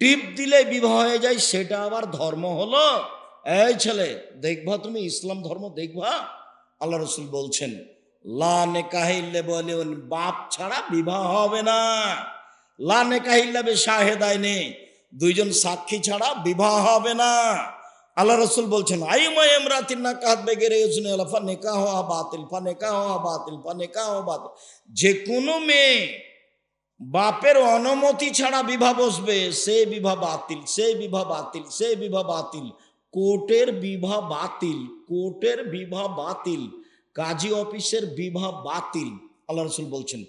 টিপ দিলে বিবাহ হয়ে যায়, সেটা আবার ধর্ম হলো। এই ছেলে, দেখবা তুমি, ইসলাম ধর্ম দেখবা? আল্লাহ রসুল বলছেন, লা নেকাহিল্লে বলে বাপ ছাড়া বিবাহ হবে না। লা নেকাহিল্লা বে শাহেদায় নে দুইজন সাক্ষী ছাড়া বিবাহ হবে না। আল্লাহ রসুল বলছেন আই ময় এমরাতিন না কাহাত বেগে রেউসনে ফা নেকা হওয়া বাতিল, ফা নেকা হওয়া বাতিল, ফা নেকা হওয়া যে কোনো মেয়ে বাপের অনুমতি ছাড়া বিবাহ বসবে। সে বিবাহ বাতিল, সে বিবাহ বাতিল, সে বিবাহ বাতিল। কোর্টের বিবাহ বাতিল, কোর্টের বিবাহ বাতিল, কাজী অফিসের বিবাহ বাতিল। আল্লাহ রসুল বলছেন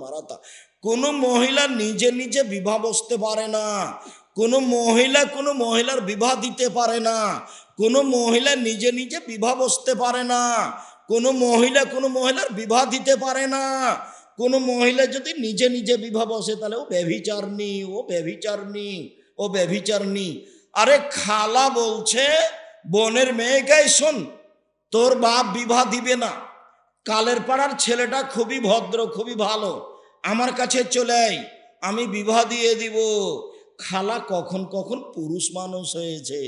মারাতা। কোনো মহিলা নিজে নিজে বিবাহ বসতে পারে না। কোনো মহিলা কোনো মহিলার বিবাহ দিতে পারে না। কোনো মহিলা নিজে নিজে বিবাহ বসতে পারে না। কোনো মহিলা কোনো মহিলার বিবাহ দিতে পারে না। কোনো মহিলা যদি নিজে নিজে বিবাহ বসে, তাহলে ও ব্যভিচারনি ও ব্যভিচারনি ও ব্যভিচারনি আরে খালা বলছে, বোনের মেয়েকে শোন, তোর বাপ বিবাহ দিবে না। কালের পাড়ার ছেলেটা খুবই ভদ্র, খুবই ভালো। আমার কাছে চলে আয়, আমি বিবাহ দিয়ে দিব। খালা কখন কখন পুরুষ মানুষ হয়েছে।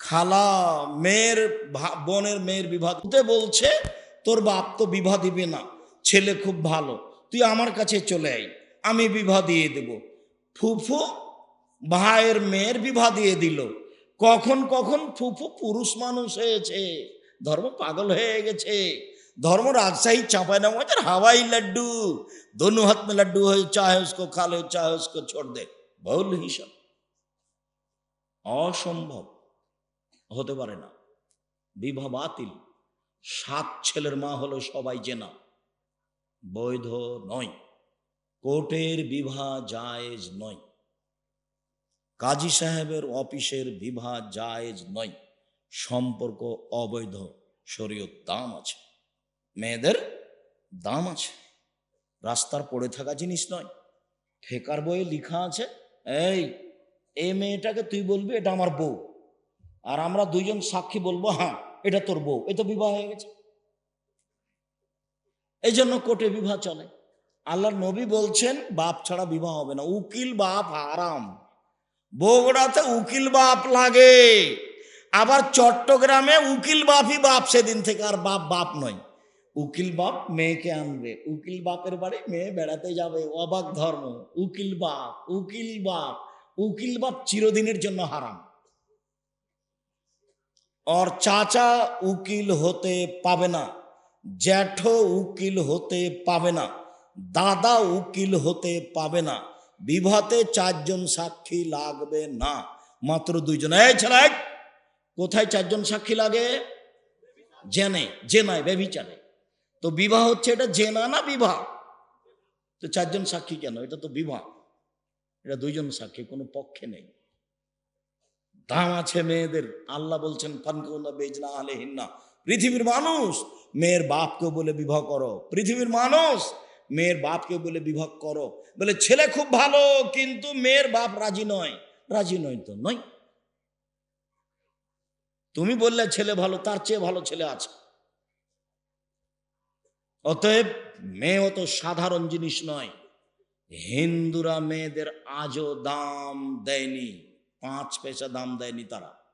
খালা মেয়ের বোনের মেয়ের বিবাহ হতে বলছে, তোর বাপ তো বিবাহ দিবে না, ছেলে খুব ভালো, তুই আমার কাছে চলে আই আমি বিবাহ দিয়ে দেব। ফুফু ভাইয়ের মেয়ের বিবাহ দিয়ে দিল। কখন কখন ফুফু পুরুষ মানুষ হয়েছে, ধর্ম পাগল হয়ে গেছে, ধর্ম রাজশাহী চাপায় না হচ্ছে হাওয়াই লাড্ডু, দোনো হাত মে লাড্ডু হয়ে চাহে উসকো খালে চাহে উসকো ছোড় দে বল হিসাব। অসম্ভব। হতে পারে না। বিবাহ বাতিল। সাত ছেলের মা হলো সবাই জেনা। বৈধ নয়। কোর্টের বিবাহ জায়েজ নয়। কাজী সাহেবের অফিসের বিবাহ জায়েজ নয়। সম্পর্ক অবৈধ। শরীয়ত দাম আছে। মেয়েদের দাম আছে। রাস্তার পড়ে থাকা জিনিস নয়। ঠেকার বইয়ে লেখা আছে, এই এই মেয়েটাকে তুই বলবি, এটা আমার বউ। আর আমরা দুইজন সাক্ষী বলব হ্যাঁ এটা তোর বউ। এ তো বিবাহ হয়ে গেছে। এই জন্য কোর্টে বিবাহ চলে। আল্লাহর নবী বলছেন, বাপ ছাড়া বিবাহ হবে না। উকিল বাপ আরাম বগুড়াতে উকিল বাপ লাগে। আবার চট্টগ্রামে উকিল বাপই বাপ সেদিন থেকে, আর বাপ বাপ নয়। উকিল বাপ মেয়েকে আনবে। উকিল বাপের বাড়ি মেয়ে বেড়াতে যাবে। অবাক ধর্ম। উকিল বাপ উকিল বাপ। উকিল বাপ চিরদিনের জন্য হারাম। और চাচা উকিল হতে পাবে না জ্যাঠো উকিল হতে পাবে না দাদা উকিল হতে পাবে না বিবাহতে চারজন সাক্ষী লাগবে না মাত্র দুইজন এই ছেলে কোথায় চারজন সাক্ষী লাগে জেনে জেনায় ব্যভিচারে তো বিবাহ হচ্ছে এটা জেনা না বিবাহ তো চারজন সাক্ষী কেন এটা তো বিবাহ এটা দুইজন সাক্ষী কোনো পক্ষে নেই দাম আছে মেয়েদের। আল্লাহ বলছেন, ফানকুনা বেজনা আলে হিন্না পৃথিবীর মানুষ, মেয়ের বাপকে বলে বিবাহ করো। পৃথিবীর মানুষ, মেয়ের বাপকে বলে বিবাহ করো। বলে, ছেলে খুব ভালো, কিন্তু মেয়ের বাপ রাজি নয়। রাজি নয় তো, নয়। তুমি বললে ছেলে ভালো, তার চেয়ে ভালো ছেলে আছে। অতএব মেয়ে অত সাধারণ জিনিস নয়। হিন্দুরা মেয়েদের আজও দাম দেয়নি। পাঁচ পয়সা দাম দেয়নি তারা।